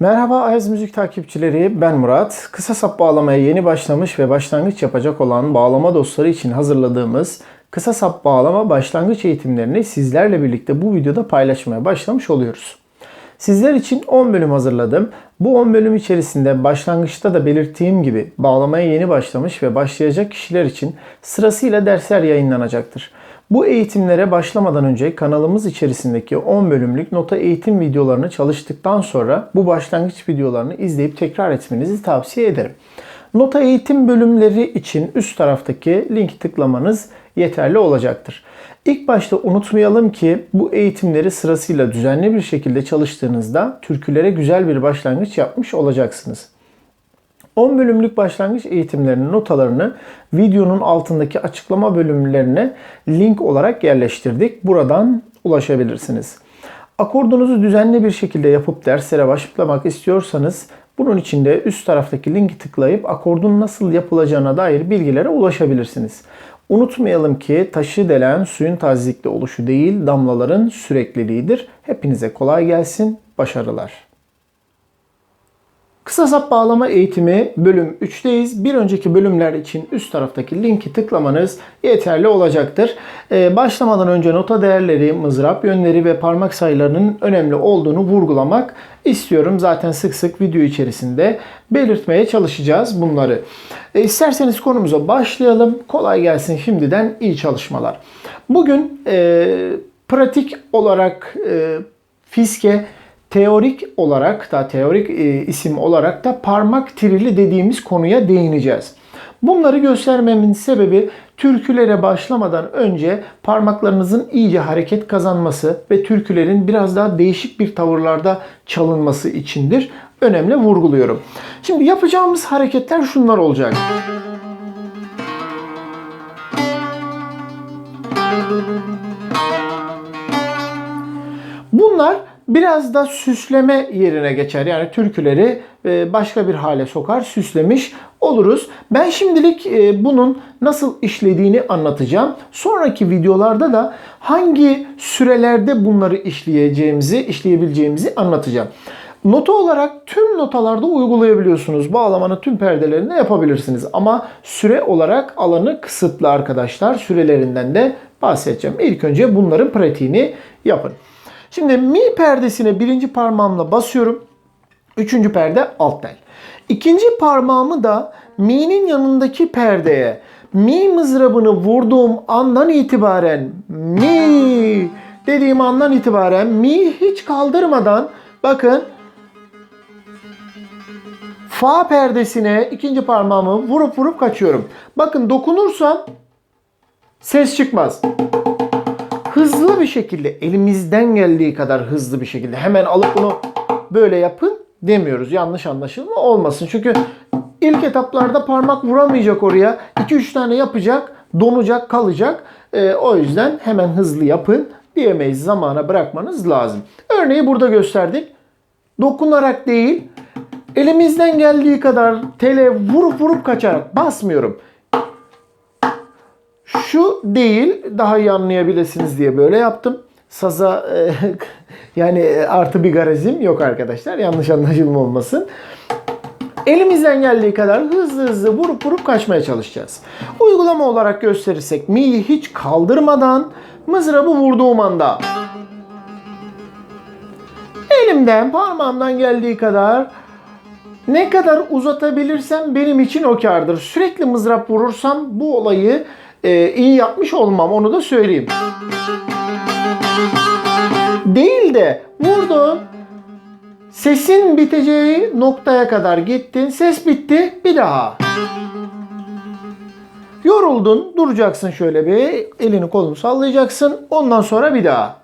Merhaba Ayaz Müzik takipçileri ben Murat. Kısa sap bağlamaya yeni başlamış ve başlangıç yapacak olan bağlama dostları için hazırladığımız kısa sap bağlama başlangıç eğitimlerini sizlerle birlikte bu videoda paylaşmaya başlamış oluyoruz. Sizler için 10 bölüm hazırladım. Bu 10 bölüm içerisinde başlangıçta da belirttiğim gibi bağlamaya yeni başlamış ve başlayacak kişiler için sırasıyla dersler yayınlanacaktır. Bu eğitimlere başlamadan önce kanalımız içerisindeki 10 bölümlük nota eğitim videolarını çalıştıktan sonra bu başlangıç videolarını izleyip tekrar etmenizi tavsiye ederim. Nota eğitim bölümleri için üst taraftaki link tıklamanız yeterli olacaktır. İlk başta unutmayalım ki bu eğitimleri sırasıyla düzenli bir şekilde çalıştığınızda türkülere güzel bir başlangıç yapmış olacaksınız. 10 bölümlük başlangıç eğitimlerinin notalarını videonun altındaki açıklama bölümlerine link olarak yerleştirdik. Buradan ulaşabilirsiniz. Akordunuzu düzenli bir şekilde yapıp derslere başlamak istiyorsanız bunun için de üst taraftaki linki tıklayıp akordun nasıl yapılacağına dair bilgilere ulaşabilirsiniz. Unutmayalım ki taşı delen suyun tazikli oluşu değil damlaların sürekliliğidir. Hepinize kolay gelsin, başarılar. Kısa sap bağlama eğitimi bölüm 3'teyiz. Bir önceki bölümler için üst taraftaki linki tıklamanız yeterli olacaktır. Ee, başlamadan önce nota değerleri, mızrap yönleri ve parmak sayılarının önemli olduğunu vurgulamak istiyorum. Zaten sık sık video içerisinde belirtmeye çalışacağız bunları. E, isterseniz konumuza başlayalım. Kolay gelsin şimdiden iyi çalışmalar. Bugün e, pratik olarak e, fiske teorik olarak da teorik e, isim olarak da parmak trili dediğimiz konuya değineceğiz. Bunları göstermemin sebebi türkülere başlamadan önce parmaklarınızın iyice hareket kazanması ve türkülerin biraz daha değişik bir tavırlarda çalınması içindir. Önemli vurguluyorum. Şimdi yapacağımız hareketler şunlar olacak. Bunlar biraz da süsleme yerine geçer. Yani türküleri e, başka bir hale sokar, süslemiş oluruz. Ben şimdilik e, bunun nasıl işlediğini anlatacağım. Sonraki videolarda da hangi sürelerde bunları işleyeceğimizi, işleyebileceğimizi anlatacağım. Nota olarak tüm notalarda uygulayabiliyorsunuz. Bağlamanın tüm perdelerinde yapabilirsiniz. Ama süre olarak alanı kısıtlı arkadaşlar. Sürelerinden de bahsedeceğim. İlk önce bunların pratiğini yapın. Şimdi mi perdesine birinci parmağımla basıyorum. Üçüncü perde alt tel. İkinci parmağımı da mi'nin yanındaki perdeye mi mızrabını vurduğum andan itibaren mi dediğim andan itibaren mi hiç kaldırmadan bakın fa perdesine ikinci parmağımı vurup vurup kaçıyorum. Bakın dokunursam ses çıkmaz hızlı bir şekilde elimizden geldiği kadar hızlı bir şekilde hemen alıp bunu böyle yapın demiyoruz. Yanlış anlaşılma olmasın. Çünkü ilk etaplarda parmak vuramayacak oraya. 2-3 tane yapacak, donacak, kalacak. Ee, o yüzden hemen hızlı yapın diyemeyiz. Zamana bırakmanız lazım. Örneği burada gösterdik. Dokunarak değil, elimizden geldiği kadar tele vurup vurup kaçarak basmıyorum şu değil daha iyi anlayabilirsiniz diye böyle yaptım. Saza e, yani artı bir garazim yok arkadaşlar. Yanlış anlaşılma olmasın. Elimizden geldiği kadar hızlı hızlı vurup vurup kaçmaya çalışacağız. Uygulama olarak gösterirsek mi'yi hiç kaldırmadan mızrabı vurduğum anda elimden parmağımdan geldiği kadar ne kadar uzatabilirsem benim için o kardır. Sürekli mızrap vurursam bu olayı e, iyi yapmış olmam onu da söyleyeyim. Değil de vurdun sesin biteceği noktaya kadar gittin ses bitti bir daha. Yoruldun duracaksın şöyle bir elini kolunu sallayacaksın ondan sonra bir daha.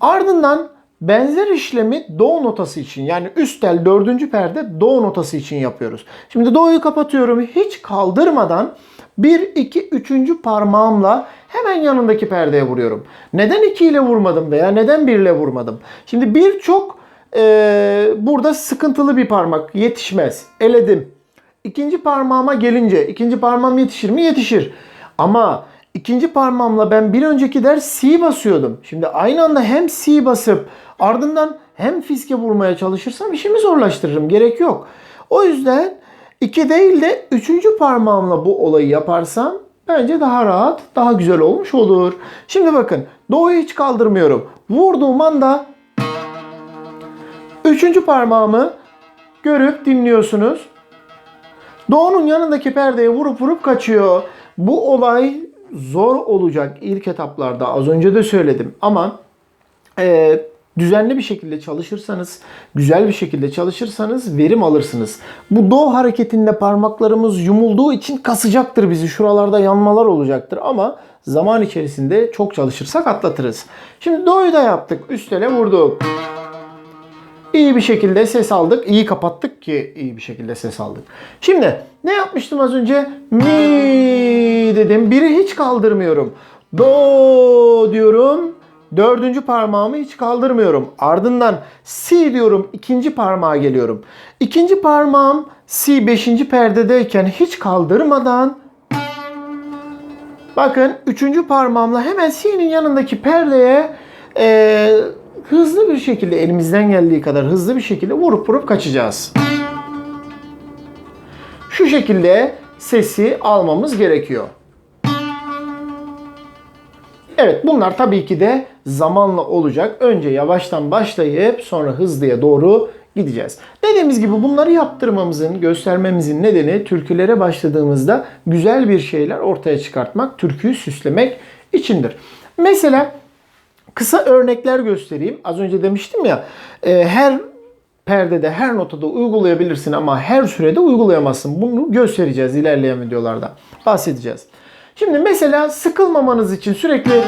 Ardından Benzer işlemi do notası için yani üst tel dördüncü perde do notası için yapıyoruz. Şimdi do'yu kapatıyorum hiç kaldırmadan 1, 2, 3. parmağımla hemen yanındaki perdeye vuruyorum. Neden 2 ile vurmadım veya neden 1 ile vurmadım? Şimdi bir çok e, burada sıkıntılı bir parmak yetişmez. Eledim. İkinci parmağıma gelince ikinci parmağım yetişir mi? Yetişir. Ama ikinci parmağımla ben bir önceki ders C basıyordum. Şimdi aynı anda hem C basıp ardından hem fiske vurmaya çalışırsam işimi zorlaştırırım. Gerek yok. O yüzden iki değil de üçüncü parmağımla bu olayı yaparsam bence daha rahat, daha güzel olmuş olur. Şimdi bakın doğuyu hiç kaldırmıyorum. Vurduğum anda üçüncü parmağımı görüp dinliyorsunuz. Doğu'nun yanındaki perdeye vurup vurup kaçıyor. Bu olay zor olacak ilk etaplarda az önce de söyledim ama e, düzenli bir şekilde çalışırsanız, güzel bir şekilde çalışırsanız verim alırsınız. Bu do hareketinde parmaklarımız yumulduğu için kasacaktır bizi. Şuralarda yanmalar olacaktır ama zaman içerisinde çok çalışırsak atlatırız. Şimdi do'yu da yaptık. Üst ele vurduk. İyi bir şekilde ses aldık. İyi kapattık ki iyi bir şekilde ses aldık. Şimdi ne yapmıştım az önce? Mi dedim. Biri hiç kaldırmıyorum. Do diyorum. Dördüncü parmağımı hiç kaldırmıyorum. Ardından si diyorum. ikinci parmağa geliyorum. İkinci parmağım si beşinci perdedeyken hiç kaldırmadan Bakın üçüncü parmağımla hemen si'nin yanındaki perdeye eee, hızlı bir şekilde elimizden geldiği kadar hızlı bir şekilde vurup vurup kaçacağız. Şu şekilde sesi almamız gerekiyor. Evet bunlar tabii ki de zamanla olacak. Önce yavaştan başlayıp sonra hızlıya doğru gideceğiz. Dediğimiz gibi bunları yaptırmamızın, göstermemizin nedeni türkülere başladığımızda güzel bir şeyler ortaya çıkartmak, türküyü süslemek içindir. Mesela kısa örnekler göstereyim. Az önce demiştim ya e, her perdede, her notada uygulayabilirsin ama her sürede uygulayamazsın. Bunu göstereceğiz ilerleyen videolarda. Bahsedeceğiz. Şimdi mesela sıkılmamanız için sürekli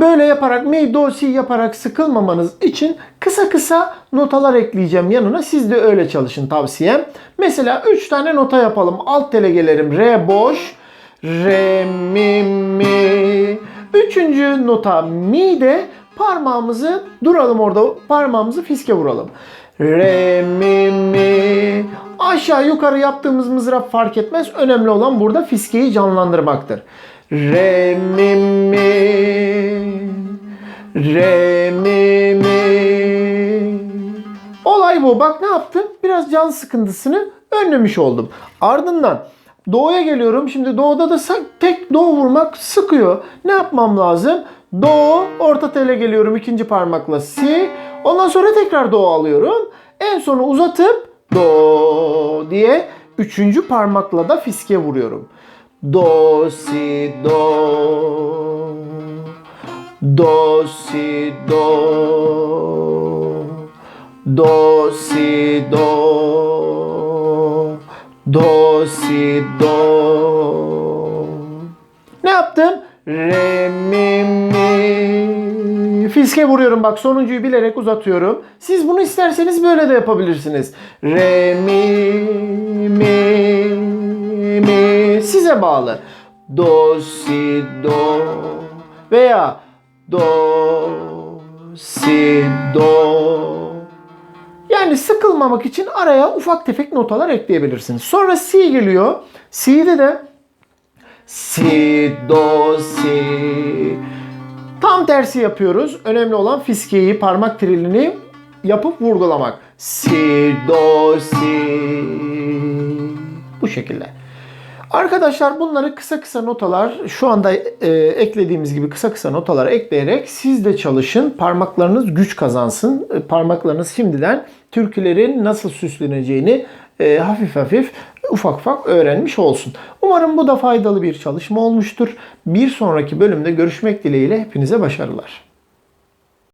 böyle yaparak mi, do, si yaparak sıkılmamanız için kısa kısa notalar ekleyeceğim yanına. Siz de öyle çalışın tavsiyem. Mesela 3 tane nota yapalım. Alt tele gelelim. Re boş, re, mi, mi. Üçüncü nota mi de parmağımızı duralım orada. Parmağımızı fiske vuralım. Re, mi, mi. Aşağı yukarı yaptığımız mızrap fark etmez. Önemli olan burada fiskeyi canlandırmaktır. Re, mi, mi. Re, mi, mi. Olay bu. Bak ne yaptım? Biraz can sıkıntısını önlemiş oldum. Ardından Doğu'ya geliyorum. Şimdi Doğu'da da tek Do vurmak sıkıyor. Ne yapmam lazım? Do, orta tele geliyorum ikinci parmakla Si. Ondan sonra tekrar Do alıyorum. En sonu uzatıp Do diye üçüncü parmakla da fiske vuruyorum. Do, si, do. Do, si, do. Do, si, do. Do, si, do. Ne yaptım? Re, mi, mi. Fiske vuruyorum bak sonuncuyu bilerek uzatıyorum. Siz bunu isterseniz böyle de yapabilirsiniz. Re, mi, mi, mi. Size bağlı. Do, si, do. Veya do, si, do. Yani sıkılmamak için araya ufak tefek notalar ekleyebilirsiniz. Sonra Si geliyor. Si'de de Si, Do, Si. Tam tersi yapıyoruz. Önemli olan fiskeyi, parmak trilini yapıp vurgulamak. Si, Do, Si. Bu şekilde. Arkadaşlar bunları kısa kısa notalar şu anda e, eklediğimiz gibi kısa kısa notalar ekleyerek siz de çalışın. Parmaklarınız güç kazansın. E, parmaklarınız şimdiden türkülerin nasıl süsleneceğini e, hafif hafif ufak ufak öğrenmiş olsun. Umarım bu da faydalı bir çalışma olmuştur. Bir sonraki bölümde görüşmek dileğiyle hepinize başarılar.